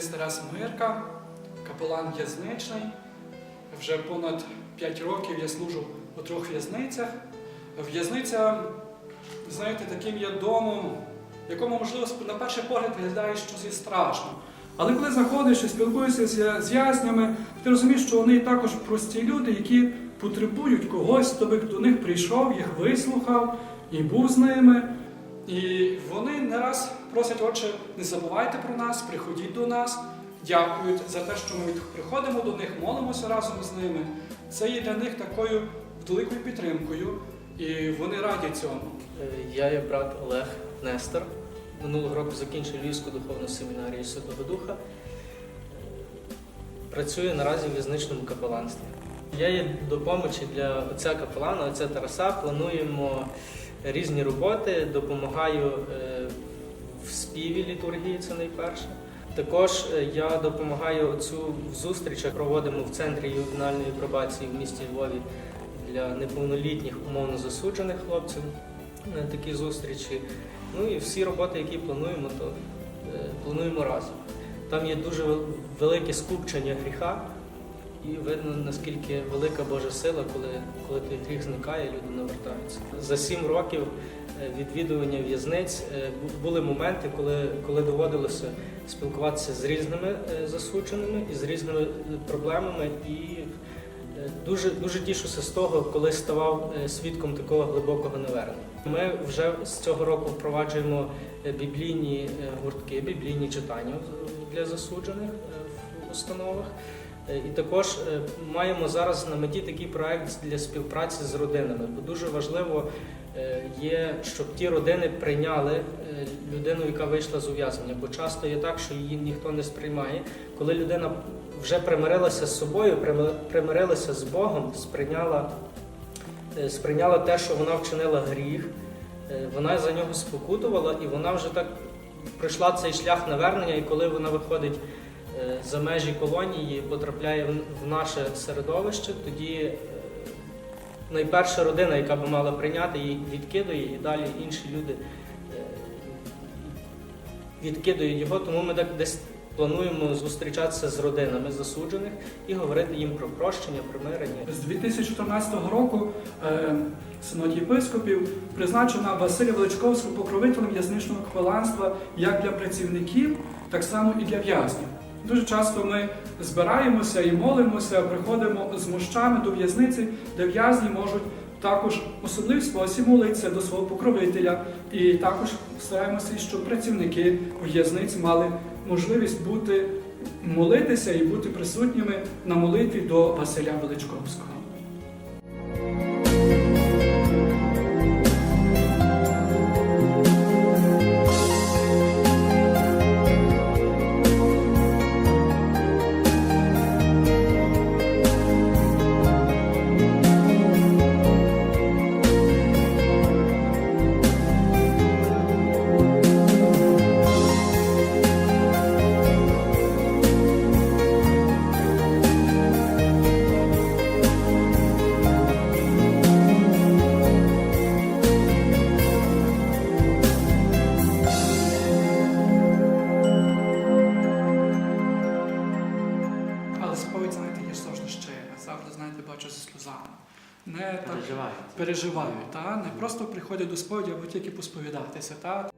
Тарас Мирка, капелан в'язничний. Вже понад 5 років я служу у трьох в'язницях. В'язниця, знаєте, таким є домом, якому, можливо, на перший погляд виглядає щось і страшно. Але коли заходиш і спілкуєшся з в'язнями, ти розумієш, що вони також прості люди, які потребують когось, хто би до них прийшов, їх вислухав і був з ними. І вони не раз просять, отче, не забувайте про нас, приходіть до нас, дякують за те, що ми приходимо до них, молимося разом з ними. Це є для них такою великою підтримкою, і вони раді цьому. Е, Я є брат Олег Нестор. Минулого року закінчив Львівську духовну семінарію Святого Духа. Працюю наразі в в'язничному капеланстві. Я є допомочі для отця капелана, отця Тараса. Плануємо різні роботи, допомагаю е, в співі літургії, це найперше. Також е, я допомагаю отцю в зустрічах, проводимо в центрі ювенальної пробації в місті Львові для неповнолітніх умовно засуджених хлопців на такі зустрічі. Ну і всі роботи, які плануємо, то е, плануємо разом. Там є дуже велике скупчення гріха, і видно, наскільки велика Божа сила, коли, коли той гріх зникає, люди навертаються. За сім років е, відвідування в'язниць е, були моменти, коли, коли доводилося спілкуватися з різними е, засудженими і з різними проблемами. І дуже, дуже тішуся з того, коли ставав свідком такого глибокого навернення. Ми вже з цього року впроваджуємо біблійні гуртки, біблійні читання для засуджених в установах. Е, І також е, маємо зараз на меті такий проект для співпраці з родинами, бо дуже важливо е, є, щоб ті родини прийняли людину, яка вийшла з ув'язнення. Бо часто є так, що її ніхто не сприймає. Коли людина вже примирилася з собою, примирилася з Богом, сприйняла, сприйняла те, що вона вчинила гріх, вона за нього спокутувала, і вона вже так пройшла цей шлях навернення, і коли вона виходить за межі колонії, потрапляє в- в наше середовище, тоді е, найперша родина, яка би мала прийняти, її відкидує, і далі інші люди е, відкидують його. Тому ми так десь плануємо зустрічатися з родинами засуджених і говорити їм про прощення, примирення. З 2014 року е, синод єпископів призначена Василя Величковського покровителем в'язничного капеланства як для працівників, так само і для в'язнів. Дуже часто ми збираємося і молимося, приходимо з мощами до в'язниці, де в'язні можуть також особливий спосіб молитися до свого покровителя. І також стараємося, щоб працівники в'язниць мали можливість бути молитися і бути присутніми на молитві до Василя Величковського. Завжди, знаєте, бачу зі сльозами. Не так Переживають. переживають, та? не просто приходять до сповіді, або тільки посповідатися. Та?